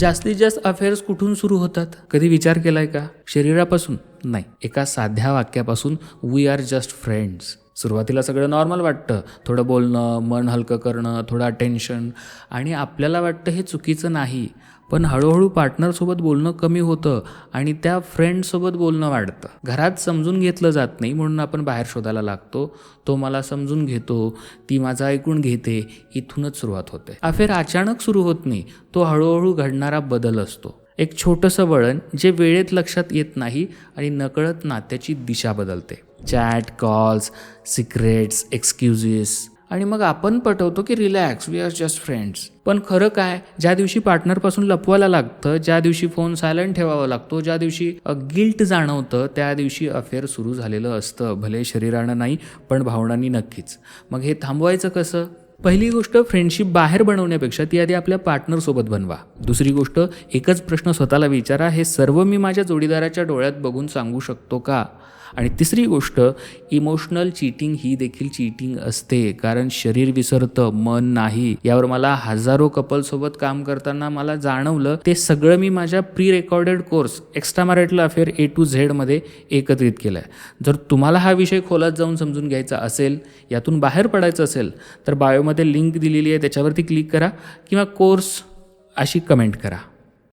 जास्तीत जास्त अफेअर्स कुठून सुरू होतात? कधी विचार केलाय का? शरीरापासून? नाही. एका साध्या वाक्यापासून वी आर जस्ट फ्रेंड्स सुरुवातीला सगळं नॉर्मल वाटतं. थोडं बोलणं मन हलकं करणं थोडं अटेन्शन आणि आपल्याला वाटतं हे चुकीचं नाही. पण हळूहळू पार्टनरसोबत बोलणं कमी होतं आणि त्या फ्रेंडसोबत बोलणं वाढतं. घरात समजून घेतलं जात नाही म्हणून आपण बाहेर शोधायला लागतो. तो मला समजून घेतो. ती माझं ऐकून घेते. इथूनच सुरुवात होते. अफेर अचानक सुरू होत नाही. तो हळूहळू घडणारा बदल असतो. एक छोटंसं वळण जे वेळेत लक्षात येत नाही आणि नकळत नात्याची दिशा बदलते. Chat calls secrets excuses. आणि मग आपण पटवतो की relax we are just friends. पण खरं काय ज्या दिवशी पार्टनरपासून लपवायला लागतं ज्या दिवशी फोन सायलंट ठेवावा लागतो ज्या दिवशी गिल्ट जाणवतं त्या दिवशी अफेअर सुरू झालेलं असतं भले शरीरानं नाही पण भावनांनी नक्कीच. मग हे थांबवायचं कसं? पहिली गोष्ट फ्रेंडशिप बाहेर बनवण्यापेक्षा ती आधी आपल्या पार्टनरसोबत बनवा. दुसरी गोष्ट एकच प्रश्न स्वतःला विचारा हे सर्व मी माझ्या जोडीदाराच्या डोळ्यात बघून सांगू शकतो का? आणि तिसरी गोष्ट इमोशनल चीटिंग ही देखील चीटिंग असते कारण शरीर विसरतं मन नाही. यावर मला हजारो कपलसोबत काम करताना मला जाणवलं ते सगळं मी माझ्या pre recorded course extra marital affair A to झेडमध्ये एकत्रित केलं आहे जर तुम्हाला हा विषय खोलात जाऊन समजून घ्यायचा असेल यातून बाहेर पडायचं असेल तर बायोमध्ये लिंक दिलेली आहे त्याच्यावरती क्लिक करा किंवा कोर्स अशी कमेंट करा.